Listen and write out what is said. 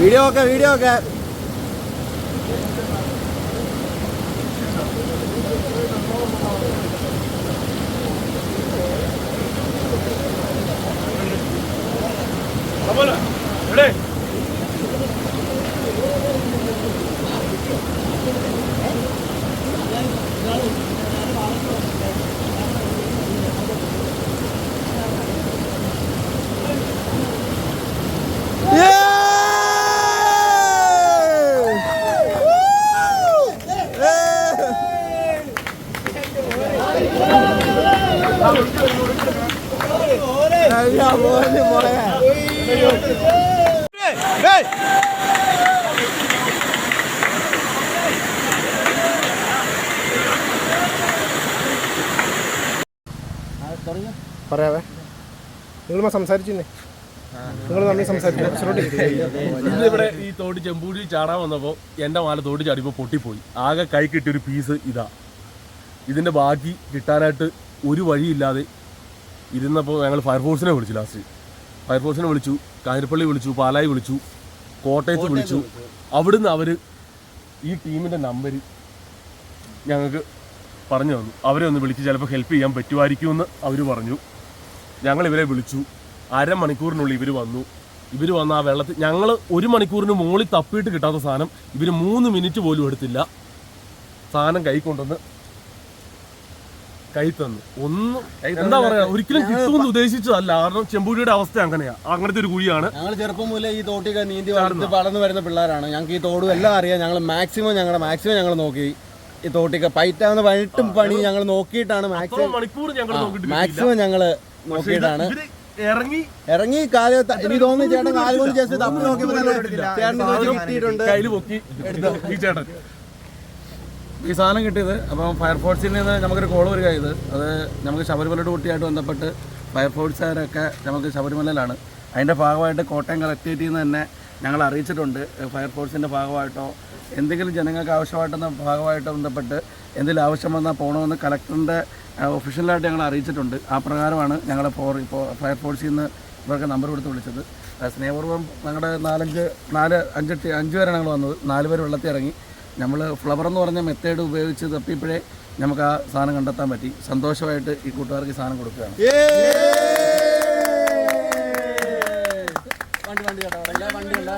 Video ഒക്കെ video ഒക്കെ. പറയാവേ. നിങ്ങൾ സംസാരിച്ചില്ലേ നിങ്ങൾ നമ്മൾ സംസാരിച്ചു ഇവിടെ ഈ തോട് ചെമ്പൂടി ചാടാൻ വന്നപ്പോൾ എന്റെ മാല തോട് ചാടിപ്പോ പൊട്ടിപ്പോയി. ആകെ കൈ കിട്ടിയൊരു പീസ് ഇതാ. ഇതിന്റെ ബാക്കി കിട്ടാനായിട്ട് ഒരു വഴിയില്ലാതെ ഇരുന്നപ്പോൾ ഞങ്ങൾ ഫയർഫോഴ്സിനെ വിളിച്ചു ലാസ്റ്റ് ഫയർഫോഴ്സിനെ വിളിച്ചു കാഞ്ഞിരപ്പള്ളി വിളിച്ചു പാലായി വിളിച്ചു കോട്ടയത്ത് വിളിച്ചു. അവിടുന്ന് അവർ ഈ ടീമിന്റെ നമ്പർ ഞങ്ങൾക്ക് പറഞ്ഞു തന്നു. അവരെ ഒന്ന് വിളിച്ച് ചിലപ്പോൾ ഹെൽപ്പ് ചെയ്യാൻ പറ്റുമായിരിക്കുമെന്ന് അവർ പറഞ്ഞു. ഞങ്ങൾ ഇവരെ വിളിച്ചു. അരമണിക്കൂറിനുള്ളിൽ ഇവർ വന്നു. ഇവർ വന്ന ആ വെള്ളത്തിൽ ഞങ്ങൾ ഒരു മണിക്കൂറിന് മുകളിൽ തപ്പിയിട്ട് കിട്ടാത്ത സാധനം ഇവർ മൂന്ന് മിനിറ്റ് പോലും എടുത്തില്ല. സാധനം കൈ കൊണ്ടുവന്ന് കൈ തന്നു. ഒന്നും എന്താ പറയാ ഒരിക്കലും കിട്ടുമെന്ന് ഉദ്ദേശിച്ചതല്ല. കാരണം ചെമ്പൂരിയുടെ അവസ്ഥ അങ്ങനെയാ. അങ്ങനത്തെ ഒരു കുഴിയാണ്. ഞങ്ങൾ ചെറുപ്പം മുതലേ ഈ തോട്ടിൽ നീന്തി വളർന്ന് വളർന്നു വരുന്ന പിള്ളേരാണ്. ഞങ്ങൾക്ക് ഈ തോടും എല്ലാം അറിയാം. ഞങ്ങൾ മാക്സിമം ഞങ്ങളുടെ മാക്സിമം ഞങ്ങൾ നോക്കി ഈ തോട്ടിക്ക്. പൈറ്റാവുന്ന പണിട്ടും പണി ഞങ്ങൾ നോക്കിയിട്ടാണ് മാക്സിമം മണിക്കൂർ ഞങ്ങൾ മാക്സിമം ഞങ്ങൾ നോക്കിയിട്ടാണ്. ഇറങ്ങി ഇറങ്ങി കാൽ എനിക്ക് തോന്നുന്നു ചേട്ടൻ കാലുകൊണ്ട് ജസ്റ്റ് തപ്പി നോക്കിയപ്പോൾ തന്നെ ചേട്ടൻ ഇത് വെച്ച് കിട്ടിയിട്ടുണ്ട് കയ്യിൽ പൊക്കി ഈ ചേട്ടൻ. ഈ സാധനം കിട്ടിയത്. അപ്പം ഫയർഫോഴ്സിൽ നിന്ന് നമുക്കൊരു കോൾ വരിക ഇത്. അത് നമുക്ക് ശബരിമലയുടെ കുട്ടിയായിട്ട് ബന്ധപ്പെട്ട് ഫയർഫോഴ്സുകാരൊക്കെ നമുക്ക് ശബരിമലയിലാണ്. അതിന്റെ ഭാഗമായിട്ട് കോട്ടയം കളക്ടറേറ്റിൽ നിന്ന് തന്നെ ഞങ്ങൾ അറിയിച്ചിട്ടുണ്ട്. ഫയർഫോഴ്സിന്റെ ഭാഗമായിട്ടോ എന്തെങ്കിലും ജനങ്ങൾക്ക് ആവശ്യമായിട്ടെന്ന ഭാഗമായിട്ട് ബന്ധപ്പെട്ട് എന്തെങ്കിലും ആവശ്യം വന്നാൽ പോകണമെന്ന് കളക്ടറിന്റെ ഒഫീഷ്യലായിട്ട് ഞങ്ങൾ അറിയിച്ചിട്ടുണ്ട്. ആ പ്രകാരമാണ് ഞങ്ങൾ ഫോർ ഇപ്പോൾ ഫയർഫോഴ്സിൽ നിന്ന് ഇവർക്ക് നമ്പർ കൊടുത്ത് വിളിച്ചത്. സ്നേഹപൂർവം ഞങ്ങളുടെ നാലഞ്ച് നാല് അഞ്ച് ടി- അഞ്ച് പേരാണ് ഞങ്ങൾ വന്നത്. നാല് പേര് വെള്ളത്തിൽ ഇറങ്ങി. നമ്മൾ ഫ്ലവർ എന്ന് പറഞ്ഞ മെത്തേഡ് ഉപയോഗിച്ച് തപ്പിപ്പോഴേ നമുക്ക് ആ സാധനം കണ്ടെത്താൻ പറ്റി. സന്തോഷമായിട്ട് ഈ കൂട്ടുകാർക്ക് സാധനം കൊടുക്കുകയാണ്. വണ്ടി വണ്ടി വണ്ടി ഉണ്ടോ?